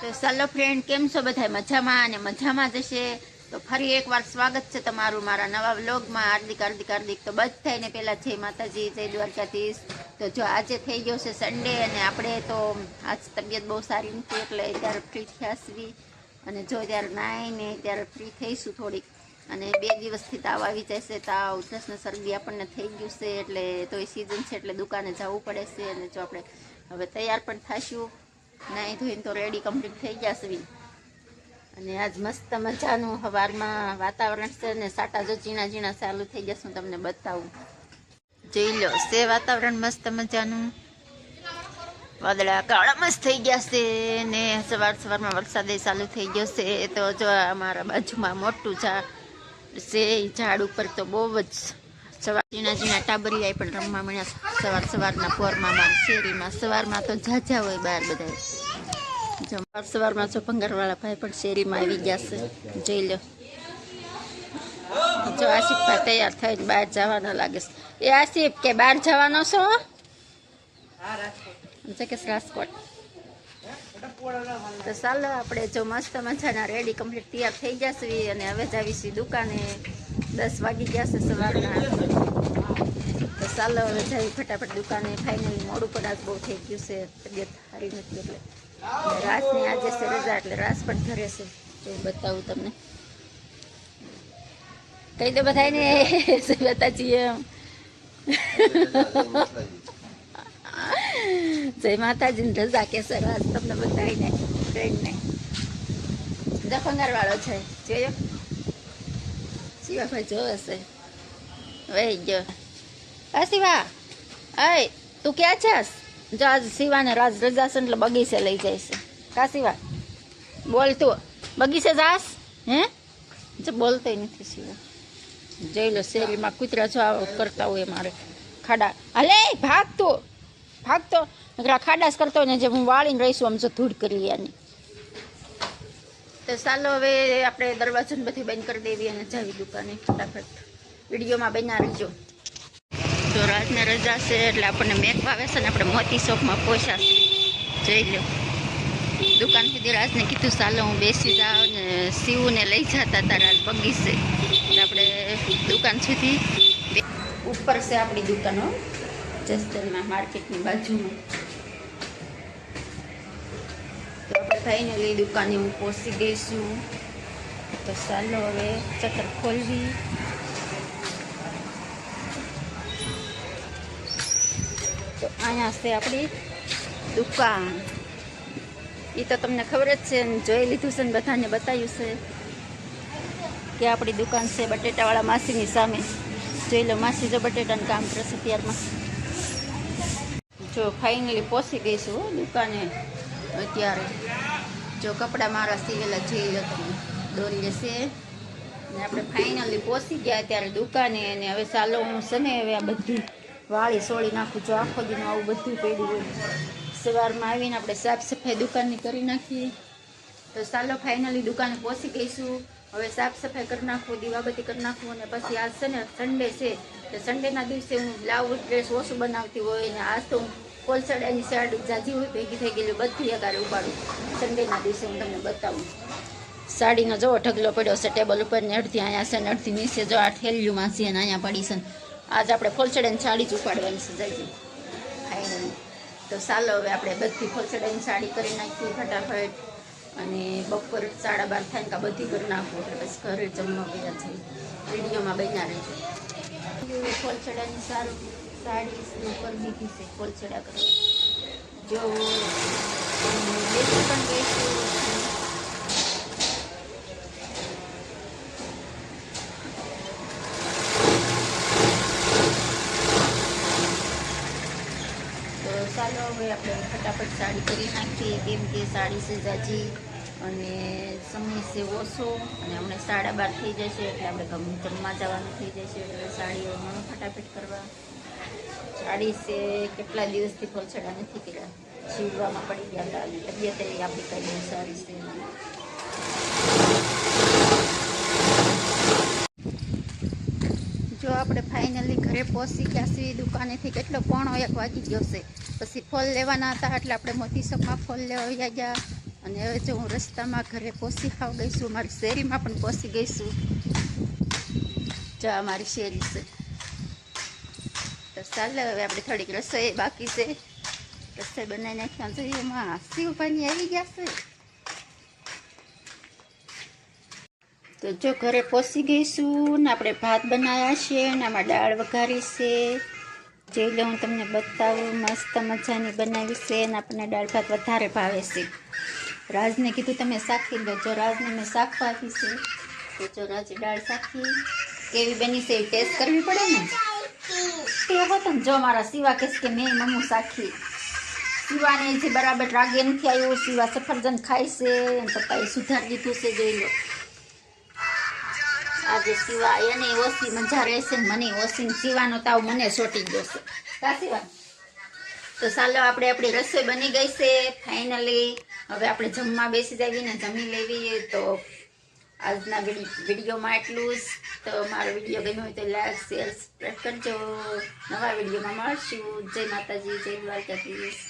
તો સલો ફ્રેન્ડ કેમ છો બધા મજામાં? અને મજામાં જશે તો ફરી એકવાર સ્વાગત છે તમારું મારા નવા વ્લોગમાં. હાર્દિક હાર્દિક હાર્દિક. તો બધ થઈને પહેલાં જય માતાજી, જય દ્વારકાધીશ. તો જો આજે થઈ ગયો છે સન્ડે અને આપણે તો આજ તબિયત બહુ સારી નથી એટલે ત્યારે ફ્રી થયાસવી અને જો ત્યારે નાહીને ત્યારે ફ્રી થઈશું થોડીક. અને બે દિવસથી તાવ આવી જશે. તાવ, ઉધરસને શરદી આપણને થઈ ગયું છે એટલે તો એ સિઝન છે એટલે દુકાને જવું પડે છે. અને જો આપણે હવે તૈયાર પણ થઈશું. નાહી ધોઈને તો રેડી કમ્પ્લીટ થઈ ગયા અને આજ મસ્ત મજાનું સવારમાં વાતાવરણ છે ને સાટા જો ઝીણા ઝીણા ચાલુ થઈ જશે હું તમને બતાવું. જોઈ લો, છે વાતાવરણ મસ્ત મજાનું. વાદળા કાળા મસ્ત થઈ ગયા છે ને સવાર સવારમાં વરસાદ ચાલુ થઈ ગયો છે. તો જો અમારા બાજુમાં મોટું ઝાડ છે, ઝાડ ઉપર તો બહુ જ સવાર ઝીણા ઝીણા ટાબરિયા પણ રમવા મળ્યા સવાર સવારના પોરમાં મારી શેરીમાં, સવારમાં તો ઝાઝા હોય બહાર બધા સવાર સવારમાં જો ભંગારવાળા ભાઈ પણ શેરીમાં આવી ગયા છે. જોઈ લો. જો આસિફભાઈ તૈયાર થઈને બહાર જવાનો લાગે છે. એ આસિફ કે બહાર જવાનો છો? કે રાજકોટ. તો ચાલો આપણે જો મસ્ત મજાના રેડી કમ્પ્લીટ તૈયાર થઈ જશે અને હવે જ આવીશું દુકાને. દસ વાગી ગયા છે સવારના. તો ચાલો હવે જઈ ફટાફટ દુકાને ફાઇનલી મોડું પણ આજ બહુ થઈ ગયું છે, તબિયત સારી નથી એટલે. રાસની આજે છે રજા, એટલે રાસ પણ ઘરે છે. તો બતાવું તમને. કહી દો બધાને બતાજી એમ. જય માતાજીની રજા કેસે રાસ તમને બતાવીને ફ્રેન્ડને. દફંગાર વાળો છે. જોયો? શિવાભાઈ જોવે છે વહી ગયો હા શિવા અય તું ક્યાં છાસ જો આજ શિવાને રાજ રજા છે એટલે બગીચે લઈ જાય છે કા શિવા બોલ તું બગીચે જાસ હે જો બોલતોય નથી શિવા જોઈ લો શેરીમાં કૂતરા જો આવો કરતા હોય મારે ખાડા હલે ભાગ તું ભાગ તો ખાડાસ કરતો ને જે હું વાળીને રહીશું આમ જો ધૂળ કરી આની તો ચાલો હવે આપણે દરવાજાને બધી બંધ કરી દેવી અને જાવી દુકાને ફટાફટ. વિડીયોમાં બન્યા રહીજો. તો રાતને રજા છે એટલે આપણને મેક આવે છે ને આપણે મોતી શોપમાં પહોંચાશે જોઈ લો. દુકાન સુધી રાજને કીધું, ચાલો હું બેસી જાઉં ને શિવને લઈ જતા હતા રાજ બગીચે. એટલે આપણે દુકાન સુધી ઉપર છે આપણી દુકાનો જસદણમાં માર્કેટની બાજુમાં. આપણે ફાઇનલી દુકાને હું પહોંચી ગઈ છું. તો ચાલો હવે ચક્કર ખોલવી. તો અહીંયા છે આપણી દુકાન. એ તો તમને ખબર જ છે જોઈ લીધું છે ને બધાને બતાવ્યું છે કે આપણી દુકાન છે બટેટાવાળા માસીની સામે. જોઈ લો, માસી જો બટેટાનું કામ કરશે અત્યારમાં જો ફાઇનલી પહોંચી ગઈ છું હો દુકાને અત્યારે. જો કપડાં મારા સીવેલા જોઈ લો દોરી છે ને આપણે ફાઇનલી પહોંચી ગયા ત્યારે દુકાને અને હવે ચાલો હું છે ને હવે આ બધી વાળી સોળી નાખું જો આખો દીનું આવું બધું પડ્યું હોય. સવારમાં આવીને આપણે સાફ સફાઈ દુકાનની કરી નાખીએ. તો ચાલો ફાઇનલી દુકાને પહોંચી ગઈશું. હવે સાફ સફાઈ કરી નાખવું દીવાબત્તી કરી નાખવું અને પછી આજ છે ને સન્ડે છે. તો સન્ડેના દિવસે હું બ્લાઉઝ ડ્રેસ ઓછું બનાવતી હોય ને આજ તો હું કોલસડાની સાડી જાજી હોય, ભેગી થઈ ગયેલી બધી અગારે ઉપાડું. સન્ડેના દિવસે હું તમને બતાવું. સાડીનો જો ઢગલો પડ્યો છે, ટેબલ ઉપર ને અડધી અહીંયા છે ને અડધી નીચે. જો આ ઠેલ્યું માસી અને અહીંયા પડી છે આજ આપણે ફોલસડાની સાડી જ ઉપાડવાની છે જઈએ તો ચાલો, હવે આપણે બધી ફોલસડાની સાડી કરી નાખીએ ફટાફટ. અને બપોર સાડા બાર થાય કાં બધી કરી નાખવું એટલે પછી ઘરે જમવા ગયા છે. વિડીયોમાં બન્યા રહેજો. ફોલસડાની સારું સાડી કરી દીધી છે કોલછેડા કરવા જો બેસી પણ તો ચાલો હવે આપણે ફટાફટ સાડી કરી નાખીએ. કેમ કે સાડી છે જાજી અને સમય છે ઓછો અને અમને સાડા બાર થઈ જશે એટલે આપણે ગમે જમવા જવાનું થઈ જશે. એટલે સાડીઓ ઘણું ફટાફટ કરવા. છે કેટલા દિવસથી ફોલછડા નથી કર્યા? સીવવામાં પડી ગયા હતા. અને તબિયત આપણી કઈ બહુ સારી છે. જો આપણે ફાઇનલી ઘરે પહોંચી ગયા છીએ, દુકાનેથી કેટલો પોણો એક વાગી ગયો છે. પછી ફોલ લેવાના હતા, એટલે આપણે મોતી શોપમાં ફોલ લેવા ગયા. અને હવે જો હું રસ્તામાં ઘરે પહોંચી ખાવ ગઈ છું, મારી શેરીમાં પણ પહોંચી ગઈ છું. જા મારી શેરી છે. ચાલે, હવે આપણે થોડીક રસોઈ બાકી છે. રસોઈ બનાવી નાખ્યા જોઈએ એમાં શિવભાઈ આવી ગયા છે. તો જો ઘરે પહોંચી ગઈશું ને આપણે ભાત બનાવ્યા છે ને આમાં દાળ વઘારી છે. જોઈ લો હું તમને બતાવું, મસ્ત મજાની બનાવી છે અને આપણને દાળ ભાત વધારે ભાવે છે. રાજને કીધું તમે શાખી લો. જો રાજને મેં શાક આપી છે, તો જો રાજે દાળ શાખી કેવી બની છે ટેસ્ટ કરવી પડે ને? તે હોત ને, જો મારા સિવા કહેશ કે મેં મમ્મું સાખી. શિવાને જે બરાબર રાગે નથી આવ્યો, શિવા સફરજન ખાય અને પપ્પાએ સુધારી દીધું છે, જોઈ લો. આજે શિવા એને ઓછી મજા રહેશે ને મને ઓછી. શિવાનો તાવ મને સોટી ગયો છે કા શિવા? તો ચાલો આપણે આપણી રસોઈ બની ગઈ છે, ફાઇનલી. હવે આપણે જમવા બેસી જઈએ ને જમી લેવી તો આજના વિડીયોમાં એટલું જ. તો મારો વીડિયો ગમ્યો હોય તો લાઈક, શેર, સબસ્ક્રાઈબ કરજો. નવા વિડીયોમાં મળશું. જય માતાજી, જય દ્વારકાધીશ.